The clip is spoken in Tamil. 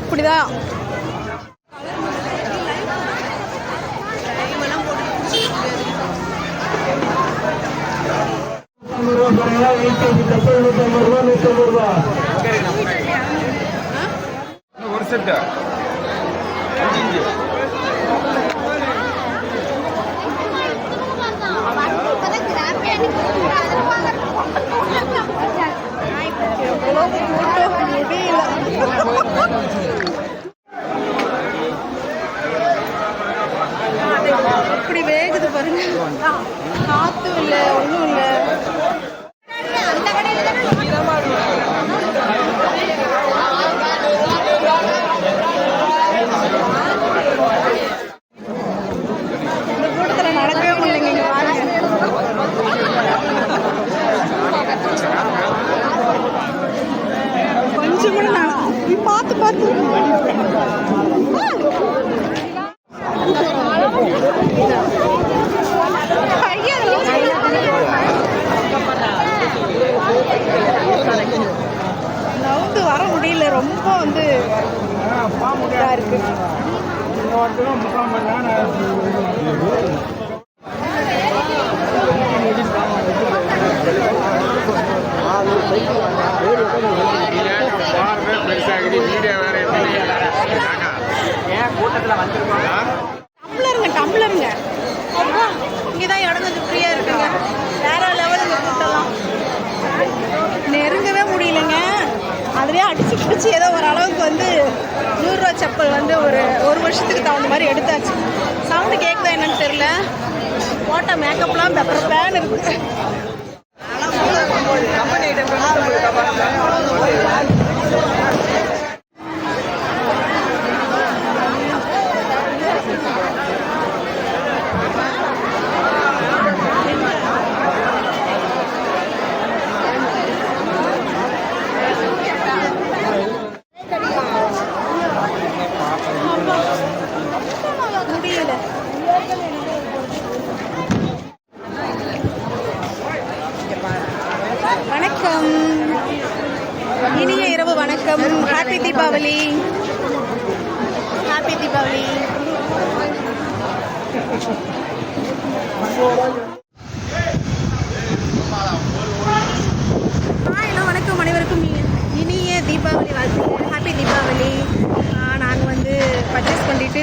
இப்படிதான். ஒரு செட்டு. அஞ்சு வேகுது பாருங்க. காத்தும் இல்லை ஒன்றும் இல்லை. ரொம்ப வந்து இதாக இருக்கு. கூட்டத்தில் வந்திருக்கோம்? வருஷத்துக்கு தகுந்த மாதிரி எடுத்தாச்சு. சவுண்டு கேட்குதா என்னன்னு தெரியல. போட்ட மேக்கப்லாம் பெப்பர் பேன் இருக்கு. வணக்கம். இனிய இரவு வணக்கம். Happy Deepavali happy Deepavali hello வணக்கம் அனைவருக்கும். இனிய தீபாவளி வாழ்த்துக்கள். ஹாப்பி தீபாவளி நாங்கள் வந்து பர்ச்சேஸ் பண்ணிட்டு